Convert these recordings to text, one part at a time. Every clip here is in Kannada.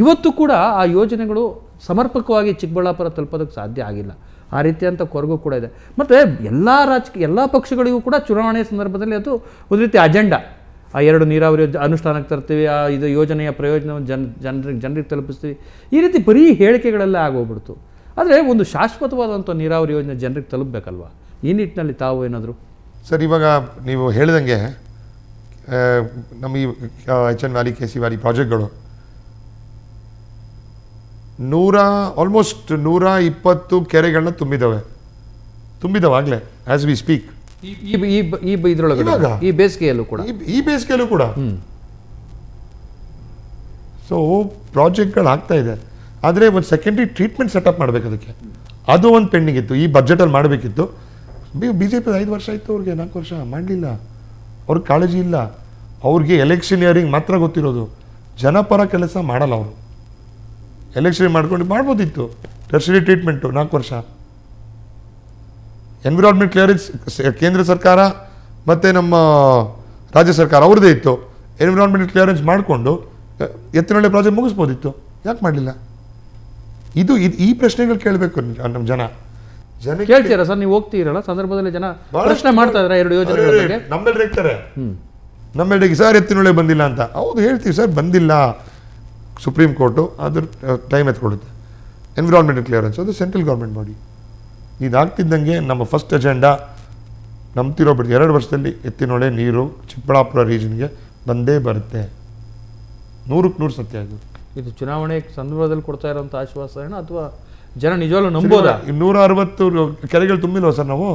ಇವತ್ತು ಕೂಡ ಆ ಯೋಜನೆಗಳು ಸಮರ್ಪಕವಾಗಿ ಚಿಕ್ಕಬಳ್ಳಾಪುರ ತಲುಪೋದಕ್ಕೆ ಸಾಧ್ಯ ಆಗಿಲ್ಲ. ಆ ರೀತಿಯಂಥ ಕೊರಗು ಕೂಡ ಇದೆ. ಮತ್ತು ಎಲ್ಲ ರಾಜಕೀಯ, ಎಲ್ಲ ಪಕ್ಷಗಳಿಗೂ ಕೂಡ ಚುನಾವಣೆ ಸಂದರ್ಭದಲ್ಲಿ ಅದು ಒಂದು ರೀತಿ ಅಜೆಂಡಾ. ಆ ಎರಡು ನೀರಾವರಿ ಅನುಷ್ಠಾನಕ್ಕೆ ತರ್ತೀವಿ, ಆ ಇದು ಯೋಜನೆಯ ಪ್ರಯೋಜನವನ್ನು ಜನ, ಜನರಿಗೆ ಜನರಿಗೆ ತಲುಪಿಸ್ತೀವಿ. ಈ ರೀತಿ ಬರೀ ಹೇಳಿಕೆಗಳೆಲ್ಲ ಆಗೋಗ್ಬಿಡ್ತು. ಆದರೆ ಒಂದು ಶಾಶ್ವತವಾದಂಥ ನೀರಾವರಿ ಯೋಜನೆ ಜನರಿಗೆ ತಲುಪಬೇಕಲ್ವ? ಈ ನಿಟ್ಟಿನಲ್ಲಿ ತಾವು ಏನಾದರೂ? ಸರ್, ಇವಾಗ ನೀವು ಹೇಳಿದಂಗೆ ನಮ್ಮ ಈ H N valley K C valley ಪ್ರಾಜೆಕ್ಟ್ಗಳು ನೂರ ಆಲ್ಮೋಸ್ಟ್ ನೂರ ಇಪ್ಪತ್ತು ಕೆರೆಗಳನ್ನ ತುಂಬಿದವೆ. ತುಂಬಿದ್ದಾವೆ ಆಗಲೇ ಆ್ಯಸ್ ವಿ ಸ್ಪೀಕ್ ಈ ಈ ಈ ಬೇಸಿಗೆಯಲ್ಲೂ ಕೂಡ. ಈ ಬೇಸಿಗೆಯಲ್ಲೂ ಕೂಡ. ಸೊ ಪ್ರಾಜೆಕ್ಟ್ಗಳು ಆಗ್ತಾ ಇದೆ. ಆದರೆ ಒಂದು ಸೆಕೆಂಡ್ರಿ ಟ್ರೀಟ್ಮೆಂಟ್ ಸೆಟಪ್ ಮಾಡಬೇಕು ಅದಕ್ಕೆ. ಅದು ಒಂದು ಪೆಂಡಿಂಗ್ ಇತ್ತು ಈ ಬಜೆಟಲ್ಲಿ ಮಾಡಬೇಕಿತ್ತು. ಬಿ ಜೆ ಪಿ ಐದು ವರ್ಷ ಆಯಿತು ಅವ್ರಿಗೆ ನಾಲ್ಕು ವರ್ಷ. ಮಾಡಲಿಲ್ಲ. ಅವ್ರಿಗೆ ಕಾಳಜಿ ಇಲ್ಲ. ಅವ್ರಿಗೆ ಎಲೆಕ್ಷನಿಯರಿಂಗ್ ಮಾತ್ರ ಗೊತ್ತಿರೋದು. ಜನಪರ ಕೆಲಸ ಮಾಡಲ್ಲ ಅವರು. ಎಲೆಕ್ಷನ್ ಮಾಡ್ಕೊಂಡು ಮಾಡ್ಬೋದಿತ್ತು. ಟರ್ಸರಿ ಟ್ರೀಟ್ಮೆಂಟು ನಾಲ್ಕು ವರ್ಷ. ಎನ್ವಿರಾನ್ಮೆಂಟ್ ಕ್ಲಿಯರೆನ್ಸ್ ಕೇಂದ್ರ ಸರ್ಕಾರ ಮತ್ತು ನಮ್ಮ ರಾಜ್ಯ ಸರ್ಕಾರ ಅವ್ರದ್ದೇ ಇತ್ತು. ಎನ್ವಿರಾನ್ಮೆಂಟ್ ಕ್ಲಿಯರೆನ್ಸ್ ಮಾಡಿಕೊಂಡು ಎತ್ತಿನೊಳ್ಳೆ ಪ್ರಾಜೆಕ್ಟ್ ಮುಗಿಸ್ಬೋದಿತ್ತು. ಯಾಕೆ ಮಾಡಲಿಲ್ಲ? ಇದು ಇದು ಈ ಪ್ರಶ್ನೆಗಳು ಕೇಳಬೇಕು ನಮ್ಮ ಜನ. ಜನ ಕೇಳ್ತೀರಾ ಸರ್? ನೀವು ಹೋಗ್ತೀರಲ್ಲ? ಸಂದರ್ಭದಲ್ಲಿ ಜನ ಪ್ರಶ್ನೆ ಮಾಡ್ತಾ ಇದ್ದಾರೆ ಎರಡು ಯೋಜನೆ ಬಗ್ಗೆ. ಇರ್ತಾರೆ ನಮ್ಮೆಲ್ರಿಗೆ ಸರ್ ಎತ್ತಿನೊಳ್ಳೆ ಬಂದಿಲ್ಲ ಅಂತ. ಹೌದು ಹೇಳ್ತೀವಿ ಸರ್ ಬಂದಿಲ್ಲ. ಸುಪ್ರೀಂ ಕೋರ್ಟು ಅದ್ರ ಟೈಮ್ ಎತ್ಕೊಳ್ಳುತ್ತೆ. ಎನ್ವಿರಾನ್ಮೆಂಟ್ ಕ್ಲಿಯರೆನ್ಸ್ ಅದು ಸೆಂಟ್ರಲ್ ಗೌರ್ಮೆಂಟ್ ಬಾಡಿ ಇದಾಗ್ತಿದ್ದಂಗೆ ನಮ್ಮ ಫಸ್ಟ್ ಅಜೆಂಡಾ ನಂಬ್ತಿರೋ ಬಿಟ್ಟು ಎರಡು ವರ್ಷದಲ್ಲಿ ಎತ್ತಿನೊಳೆ ನೀರು ಚಿಕ್ಕಬಳ್ಳಾಪುರ ರೀಜನ್ಗೆ ಬಂದೇ ಬರುತ್ತೆ. ನೂರಕ್ಕೆ ನೂರು ಸತ್ಯ ಇದು. ಇದು ಚುನಾವಣೆ ಸಂದರ್ಭದಲ್ಲಿ ಕೊಡ್ತಾ ಇರೋಂಥ ಆಶ್ವಾಸನ ಅಥವಾ ಜನ ನಿಜವಾಗ್ಲೂ ನಂಬೋದಾ? ನೂರ ಅರವತ್ತು ಕೆರೆಗಳು ತುಂಬಿಲ್ವ ಸರ್ ನಾವು?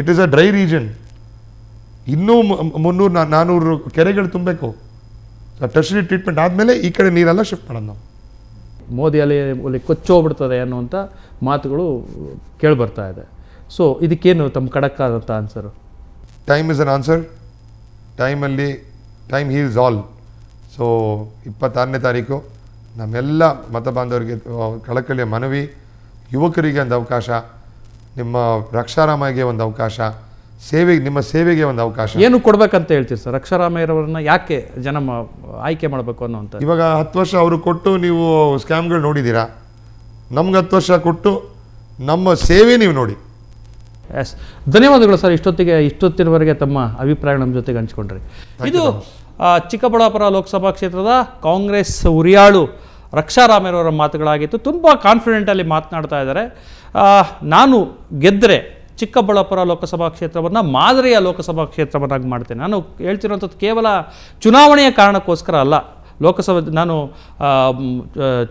It is a dry region ಇನ್ನೂ ಮುನ್ನೂರು ನಾನ್ನೂರು ಕೆರೆಗಳು ತುಂಬಬೇಕು. ಟರ್ಸರಿ ಟ್ರೀಟ್ಮೆಂಟ್ ಆದಮೇಲೆ ಈ ಕಡೆ ನೀರೆಲ್ಲ ಶಿಫ್ಟ್ ಮಾಡೋದು ನಾವು. ಮೋದಿ ಅಲೆ ಅಲ್ಲಿ ಕೊಚ್ಚೋಗ್ಬಿಡ್ತದೆ ಅನ್ನುವಂಥ ಮಾತುಗಳು ಕೇಳಿಬರ್ತಾ ಇದೆ. ಸೊ ಇದಕ್ಕೇನು ತಮ್ಮ ಕಡಕ್ಕಾದಂಥ answer time is an answer ಟೈಮಲ್ಲಿ ಟೈಮ್ ಹೀಲ್ಸ್ ಆಲ್ ಸೊ ಇಪ್ಪತ್ತಾರನೇ ತಾರೀಕು ನಮ್ಮೆಲ್ಲ ಮತ ಬಾಂಧವರಿಗೆ ಕಳಕಳಿಯ ಮನವಿ ಯುವಕರಿಗೆ ಒಂದು ಅವಕಾಶ ನಿಮ್ಮ ರಕ್ಷಾರಾಮಗೆ ಒಂದು ಅವಕಾಶ ಸೇವೆಗೆ ನಿಮ್ಮ ಸೇವೆಗೆ ಒಂದು ಅವಕಾಶ. ಏನು ಕೊಡ್ಬೇಕಂತ ಹೇಳ್ತೀರಿ ಸರ್? ಅಕ್ಷರಾಮಯ್ಯರವ್ರನ್ನ ಯಾಕೆ ಜನ ಆಯ್ಕೆ ಮಾಡಬೇಕು ಅನ್ನೋಂಥ ಇವಾಗ ಹತ್ತು ವರ್ಷ ಅವರು ಕೊಟ್ಟು ನೀವು ಸ್ಕ್ಯಾಮ್ಗಳು ನೋಡಿದ್ದೀರಾ? ನಮ್ಗೆ ಹತ್ತು ವರ್ಷ ಕೊಟ್ಟು ನಮ್ಮ ಸೇವೆ ನೀವು ನೋಡಿ. ಎಸ್ ಧನ್ಯವಾದಗಳು ಸರ್ ಇಷ್ಟೊತ್ತಿಗೆ ಇಷ್ಟೊತ್ತಿನವರೆಗೆ ತಮ್ಮ ಅಭಿಪ್ರಾಯ ನಮ್ಮ ಜೊತೆಗೆ ಹಂಚ್ಕೊಂಡ್ರಿ. ಇದು ಚಿಕ್ಕಬಳ್ಳಾಪುರ ಲೋಕಸಭಾ ಕ್ಷೇತ್ರದ ಕಾಂಗ್ರೆಸ್ ಉರಿಯಾಳು ರಕ್ಷಾರಾಮಯ್ಯರವರ ಮಾತುಗಳಾಗಿತ್ತು. ತುಂಬ ಕಾನ್ಫಿಡೆಂಟಲ್ಲಿ ಮಾತನಾಡ್ತಾ ಇದ್ದಾರೆ. ನಾನು ಗೆದ್ದರೆ ಚಿಕ್ಕಬಳ್ಳಾಪುರ ಲೋಕಸಭಾ ಕ್ಷೇತ್ರವನ್ನು ಮಾದರಿಯ ಲೋಕಸಭಾ ಕ್ಷೇತ್ರವನ್ನಾಗಿ ಮಾಡ್ತೇನೆ. ನಾನು ಹೇಳ್ತಿರೋಂಥದ್ದು ಕೇವಲ ಚುನಾವಣೆಯ ಕಾರಣಕ್ಕೋಸ್ಕರ ಅಲ್ಲ. ಲೋಕಸಭೆ, ನಾನು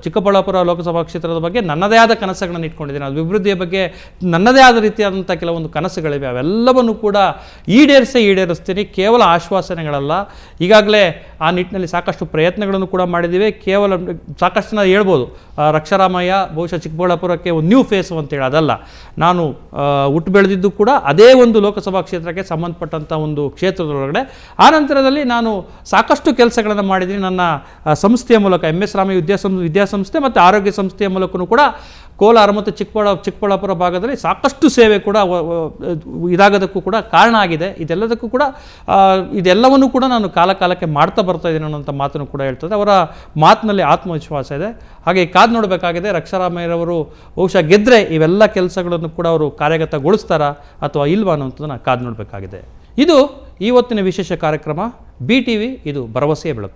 ಚಿಕ್ಕಬಳ್ಳಾಪುರ ಲೋಕಸಭಾ ಕ್ಷೇತ್ರದ ಬಗ್ಗೆ ನನ್ನದೇ ಆದ ಕನಸುಗಳನ್ನು ಇಟ್ಕೊಂಡಿದ್ದೀನಿ. ಅದು ಅಭಿವೃದ್ಧಿಯ ಬಗ್ಗೆ ನನ್ನದೇ ಆದ ರೀತಿಯಾದಂಥ ಕೆಲವೊಂದು ಕನಸುಗಳಿವೆ. ಅವೆಲ್ಲವನ್ನು ಕೂಡ ಈಡೇರಿಸೇ ಈಡೇರಿಸ್ತೀನಿ. ಕೇವಲ ಆಶ್ವಾಸನೆಗಳಲ್ಲ. ಈಗಾಗಲೇ ಆ ನಿಟ್ಟಿನಲ್ಲಿ ಸಾಕಷ್ಟು ಪ್ರಯತ್ನಗಳನ್ನು ಕೂಡ ಮಾಡಿದ್ದೀವಿ. ಕೇವಲ ಸಾಕಷ್ಟು ನಾವು ಹೇಳ್ಬೋದು ರಕ್ಷಾರಾಮಯ್ಯ ಬಹುಶಃ ಚಿಕ್ಕಬಳ್ಳಾಪುರಕ್ಕೆ ಒಂದು ನ್ಯೂ ಫೇಸು ಅಂತೇಳಿ ಅದಲ್ಲ. ನಾನು ಹುಟ್ಟು ಬೆಳೆದಿದ್ದು ಕೂಡ ಅದೇ ಒಂದು ಲೋಕಸಭಾ ಕ್ಷೇತ್ರಕ್ಕೆ ಸಂಬಂಧಪಟ್ಟಂಥ ಒಂದು ಕ್ಷೇತ್ರದೊಳಗಡೆ. ಆ ನಂತರದಲ್ಲಿ ನಾನು ಸಾಕಷ್ಟು ಕೆಲಸಗಳನ್ನು ಮಾಡಿದ್ದೀನಿ. ನನ್ನ ಸಂಸ್ಥೆಯ ಮೂಲಕ ಎಂ ಎಸ್ ರಾಮಯ್ಯ ವಿದ್ಯಾಸಂ, ವಿದ್ಯಾಸಂಸ್ಥೆ ಮತ್ತು ಆರೋಗ್ಯ ಸಂಸ್ಥೆಯ ಮೂಲಕವೂ ಕೂಡ ಕೋಲಾರ ಮತ್ತು ಚಿಕ್ಕಬಳ್ಳಾ, ಚಿಕ್ಕಬಳ್ಳಾಪುರ ಭಾಗದಲ್ಲಿ ಸಾಕಷ್ಟು ಸೇವೆ ಕೂಡ ಇದಾಗೋದಕ್ಕೂ ಕೂಡ ಕಾರಣ ಆಗಿದೆ. ಇದೆಲ್ಲದಕ್ಕೂ ಕೂಡ ಇದೆಲ್ಲವನ್ನು ಕೂಡ ನಾನು ಕಾಲ ಕಾಲಕ್ಕೆ ಮಾಡ್ತಾ ಬರ್ತಾ ಇದ್ದೀನಿ ಅನ್ನೋಂಥ ಮಾತನ್ನು ಕೂಡ ಹೇಳ್ತದೆ. ಅವರ ಮಾತಿನಲ್ಲಿ ಆತ್ಮವಿಶ್ವಾಸ ಇದೆ. ಹಾಗೆ ಕಾದು ನೋಡಬೇಕಾಗಿದೆ ರಕ್ಷಾರಾಮಯ್ಯರವರು ಬಹುಶಃ ಗೆದ್ದರೆ ಇವೆಲ್ಲ ಕೆಲಸಗಳನ್ನು ಕೂಡ ಅವರು ಕಾರ್ಯಗತಗೊಳಿಸ್ತಾರಾ ಅಥವಾ ಇಲ್ವಾ ಅನ್ನೋಂಥದ್ದನ್ನು ಕಾದು ನೋಡಬೇಕಾಗಿದೆ. ಇದು ಇವತ್ತಿನ ವಿಶೇಷ ಕಾರ್ಯಕ್ರಮ. ಬಿ ಟಿ ವಿ, ಇದು ಭರವಸೆಯ ಬೆಳಕು.